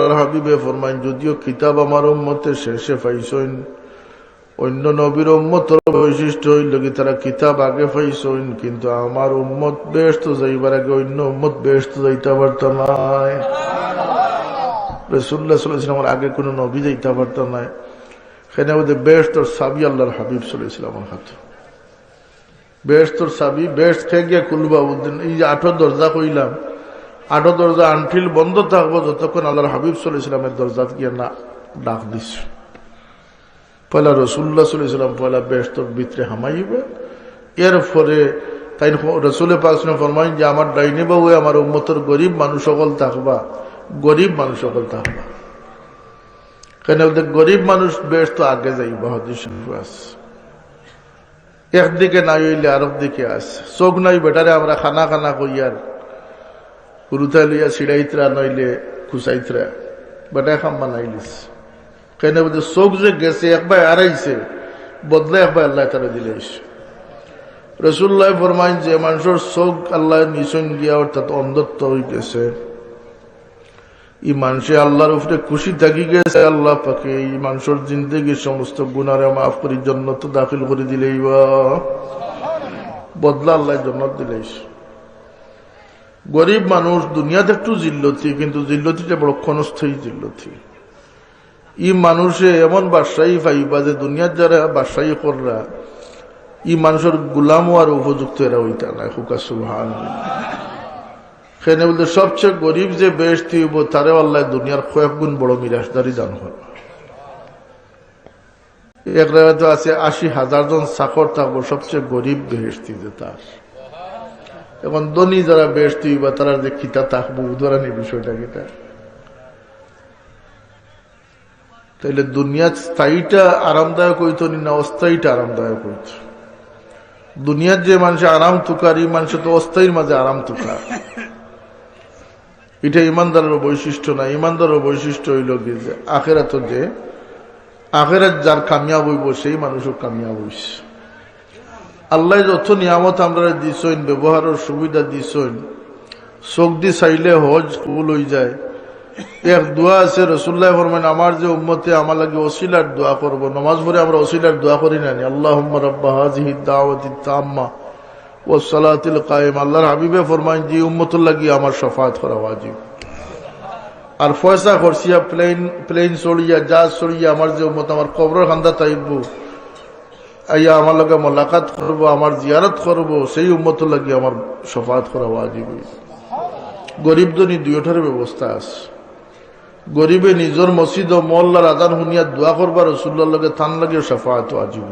হাবিবে ফরমাইন যদিও কিতাব আমার উম্মতে শেষে অন্য নবীর উম্মতর বৈশিষ্ট্য হইল কি তারা কিতাব আগে কিন্তু আমার উম্মত বেশ তো যাইবার আগে অন্য উম্মত বেশ তো যাইতে পারত নাই। রসুল্লাহ সাল্লাহামের আগে কোনো নবী যাইতে পারত নাই। সেখানে ওদের বেশ তোর সাবি আল্লাহর হাবিব সাল্লাহামের হাত। বেশ তোর সাবি বেশ খেয়ে গিয়ে কুলবা উদ্দিন এই যে আঠো দরজা কইলাম আঠো দরজা আনফিল বন্ধ থাকব যতক্ষণ আল্লাহর হাবিব সাল্লাহ ইসলামের দরজা গিয়ে না ডাক দিস পয়লা রসুল্লাহ সাল্লাহ ইসলাম পয়লা বেশ তোর ভিতরে হামাইবে। এর ফলে তাই রসুলের পাশে ফরমাই যে, আমার ডাইনে বাবু আমার উম্মতর গরিব মানুষ সকল থাকবা। গরিব মানুষ সকল থাকবা। কেন গরিব মানুষ বেশ তো আগে যাইবা, হদিস একদিকে নাই হইলে আরেক দিকে আস চোখ নাই, বেটারে, আমরা খানা খানা কইয়ার কুরুতা লইয়া সিড়াইতরা নইলে খুসাইতরা বেটায় খাম বানাইলিস কেন বলতে চোখ যে গেছে একবার আড়াইছে বদলে একবার আল্লাহ তারা দিলেস রসুল্লাহ ফরমাইন যে মানুষের চোখ আল্লাহ নিশন গিয়া অর্থাৎ অন্ধত্ব হয়ে গেছে। ই মানুষে আল্লাহর উপরে খুশি থাকি গেছে, আল্লাহ পাকে এই মানুষের জিন্দগির সমস্ত গুণারে মাফ করি জন্নত দাখিল করে দিলেই বা। বদলা আল্লাহ জন্নত দিলেই গরিব মানুষ দুনিয়াতে একটু জিল্লতি, কিন্তু জিল্লতিটা বড় ক্ষণস্থায়ী জিল্লতি। ই মানুষে এমন বাসায়ী পাইবা যে দুনিয়ার যারা বাসায়ী কররা, ই মানুষের গুলামও আর উপযুক্ত এরা ওইটা না হুকা সুহান সেখানে বলতে সবচেয়ে গরিব যে বেশ দিব তারে আল্লাহ দুনিয়ার কয়েক গুণ বড় মিরাজদারি দান হল এক আছে, আশি হাজার জন চাকর থাকব, সবচেয়ে গরিব বেহেস্তি যে তার। এখন ধনী যারা বেহেস্তি বা তারা যে খিতা থাকব উদাহরণের বিষয়টা কিটা তাইলে দুনিয়ার স্থায়ীটা আরামদায়ক হইতো না অস্থায়ীটা আরামদায়ক হইত? দুনিয়ার যে মানুষ আরাম তুকার এই মানুষ তো অস্থায়ীর মাঝে আরাম তুকার এটা ইমানদারের বৈশিষ্ট্য না, ইমানদারের বৈশিষ্ট্য হইল কি যে আখেরাত যে, আখেরাত যার কামিয়াব হইব, সেই মানুষও কামিয়াব হইস আল্লাহ যত নিয়ামত আমরা দিছইন ব্যবহারের সুবিধা দিছইন চোখ দি চাইলে হজ কুল হয়ে যায়। এক দোয়া আছে রসুল্লাহ ফরমান আমার যে উম্মতে আমার লাগে অসিলার দোয়া করব। নমাজ পড়ে আমরা অসিলার দোয়া করি না আল্লাহ রব্বা হাজিহি তাম্মা ও সালাতিল কায়েম। আল্লাহর হাবিবে ফরমাইন যে উম্মতুল লাগি আমার সফাত করা ওয়াজিব। আর ফয়সা করছিয়া প্লেন প্লেন চড়িয়া, জাহাজ চড়িয়া আমার যে উম্মত, আমার কবর খান্দা তাইব আইয়া আমার লগে মোলাকাত করব, আমার জিয়ারত করব, সেই উম্মতুল লাগি আমার সফাত করা ওয়াজিব। গরিব দনি দুইটার ব্যবস্থা আছে। গরিবে নিজের মসজিদ ও মল্লার আদান শুনিয়া দোয়া করবার রসুল্লার লগে থান লাগে সাফাত আজিব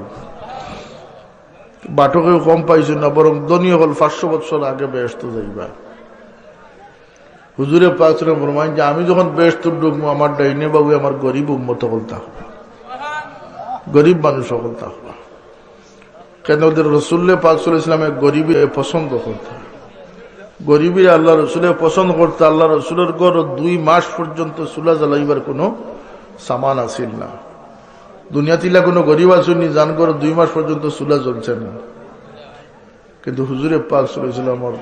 বাটকেও কম পাইছে না, বরং দনীয় হল পাঁচশো বছর আগে ব্যস্ত যাইবা। হুজুরে পাঁচরে ফরমাইন যে, আমি যখন ব্যস্ত ঢুকবো আমার ডাইনে বাবু আমার গরিব উন্মত হল থাকব গরিব মানুষ হল থাকব কেন ওদের রসুল্লে পাঁচশোল ইসলামে গরিবে পছন্দ করতে? গরিবের আল্লাহ রসুলে পছন্দ করতে আল্লাহ রসুলের গড় দুই মাস পর্যন্ত চুলা জ্বালাইবার কোনো সামান আসিল না। দুনিয়াতিলা কোনো গরিব আসেনি জান গড় দুই মাস পর্যন্ত চুলা জ্বলছে না। কিন্তু হুজুরে পাক সাল্লামর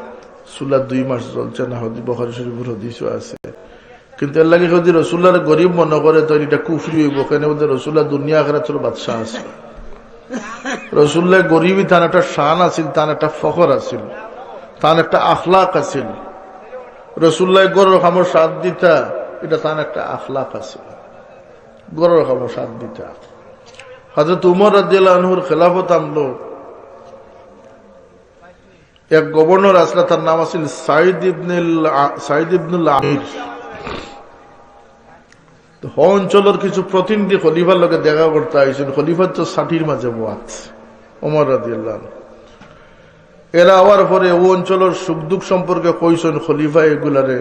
চুলা দুই মাস জ্বলছে না, হদি বখারি শরীফের হদিসও আছে। কিন্তু এর লাগে যদি রসুল্লার গরিব মনে করে তো এটা কুফরি হইব। কেন বলতে রসুল্লাহ দুনিয়া আখেরা ছিল বাদশাহ আছে। রসুল্লাহ গরিবই তার একটা শান আছিল, তার একটা ফখর আছিল, তার একটা আখলাক আছিল। রসুল্লাহ গরর খামর সাথ দিতা, এটা তার একটা আখলাক আছে গরর খামর সাথ দিতা। হাজরত উমর রাজিয়ালহুর খেলাফত আমলো এক গভর্নর আসলে তার নাম আছিল সাইদ ইবনুল সাইদ ইবনুল আমির। হ অঞ্চলের কিছু প্রতিনিধি খলিফার লোকে দেখা করতে আইসেন খলিফার তো ষাটির মাঝে বাত ওমর রাজিয়াল্লাহ এরা হওয়ার পরে ও অঞ্চলের সুখ দুঃখ সম্পর্কে কইসন খলিফা এগুলারে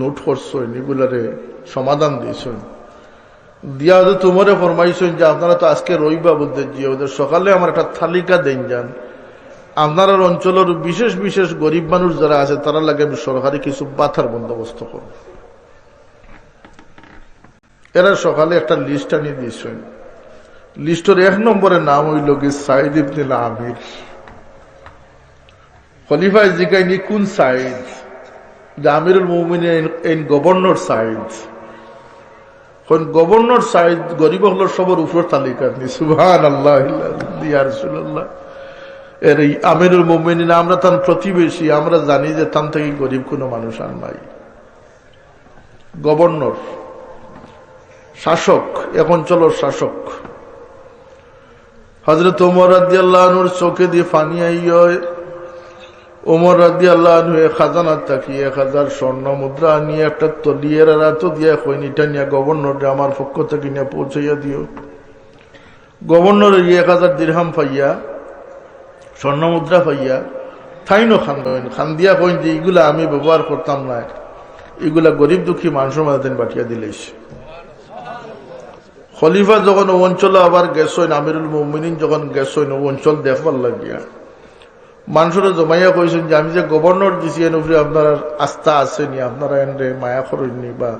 নোট করছেন, এগুলারে সমাধান দিয়েছেন। দিয়া ওদের তোমারে ফরমাইছেন যে আপনারা তো আজকে রইবা বলতে যে ওদের সকালে আমার একটা তালিকা দেন যান। আপনার অঞ্চলের বিশেষ বিশেষ গরিব মানুষ যারা আছে, তারা লাগে আমি সরকারি কিছু বাথার বন্দোবস্ত করব। এরা সকালে একটা লিস্ট আনিয়ে দিয়েছেন লিস্টের এক নম্বরের নাম হইল কি সাইদ ইবনুল আমির। খলিফায় জিগাইনি কোন সাইড যে আমিরুল মৌমিন ইন গভর্নর এখন গভর্নর সাইড গরিব হল সবর উপর তালিকা নি সুহান আল্লাহ এর এই আমিরুল মোমিন আমরা তার প্রতিবেশী, আমরা জানি যে তান থেকে গরিব কোনো মানুষ আর নাই। গভর্নর। শাসক এখন চলো শাসক। হজরত ওমর রাজি আল্লাহনুর চোখে দিয়ে ফানি আইয় ওমর আল্লাহ খাজানার তাকিয়ে এক হাজার স্বর্ণ মুদ্রা নিয়ে একটা তলিয়ের রাত দিয়ে কইনিটা নিয়ে গভর্নর আমার পক্ষ থেকে নিয়ে পৌঁছাইয়া দিও। গভর্নর এক হাজার দিরহাম পাইয়া, স্বর্ণ মুদ্রা পাইয়া, থাইনো খান দিয়া কইন যে এগুলা আমি ব্যবহার করতাম না। এগুলা গরিব দুঃখী মানুষের মাঝে বাটিয়া দিলেস খলিফা যখন ও অঞ্চল আবার গেছইন আমিরুল মুমিনিন যখন গেছইন ও অঞ্চল দেখবার লাগিয়া। মানুষরা জমাইয়া কইছেন যে, আমি যে গভর্নর দিছি উপরে আপনার আস্থা আছে নি আপনারা এনে মায়া করেননি বা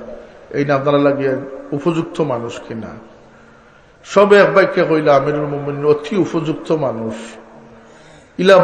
এই না আপনারা লাগিয়ে উপযুক্ত মানুষ কিনা? সব এক বাক্যে কইলা আমিরুল মুমিনিন, অতি উপযুক্ত মানুষ। ইলা